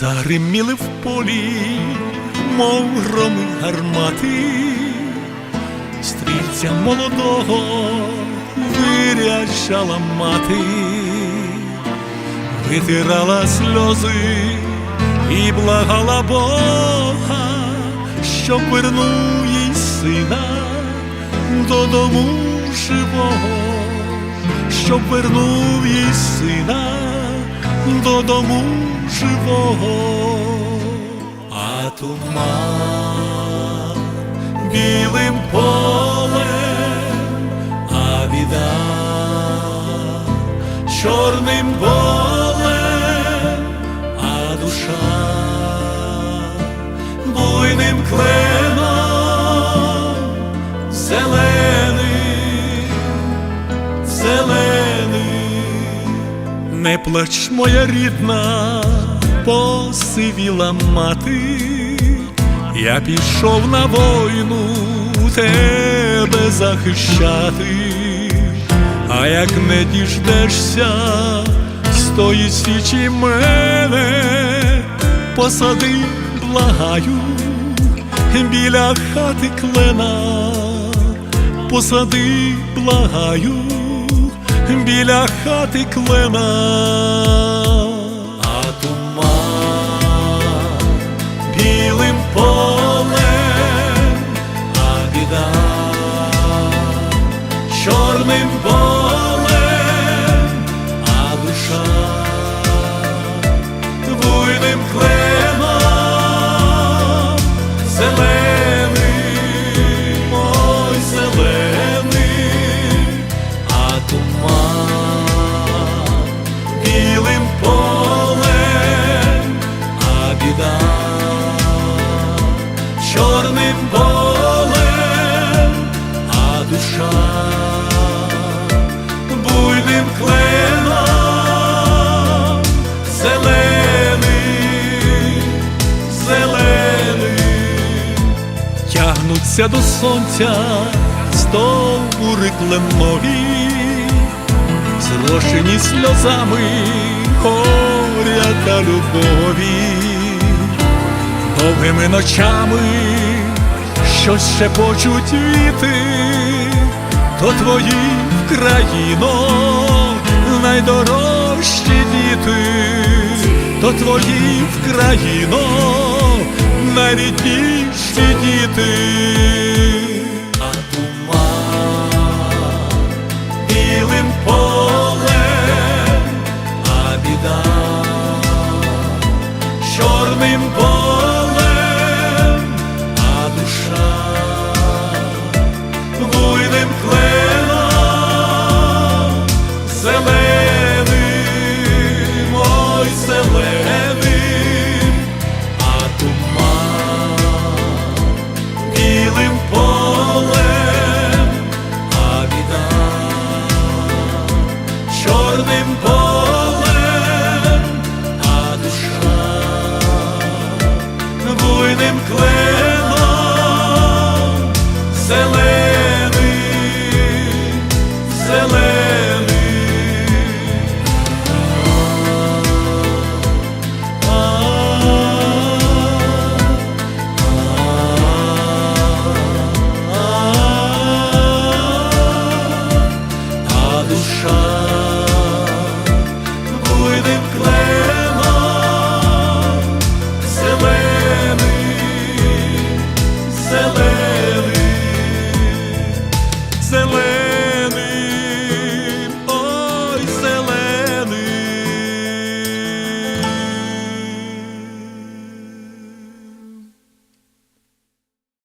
Загриміли в полі, мов громи гармати, стрільця молодого виряджала мати, витирала сльози і благала Бога, щоб вернув їй сина додому живого, щоб вернув їй сина додому живого, а туман білим полем, а біда чорним болем, а душа буйним кленом зелений, зелений. Не плач, моя рідна, посивіла мати, я пішов на війну тебе захищати, а як не діждешся з тої січі мене, посади, благаю, біля хати клена, посади, благаю. Біля хати клена, тягнуться до сонця стовбури кленові, зрошені сльозами горя та любові, довгими ночами щось шепочуть віти, то твої країно найдорожчі діти, то твої країно найрідніші діти, а туман білим полем, а біда чорним полем.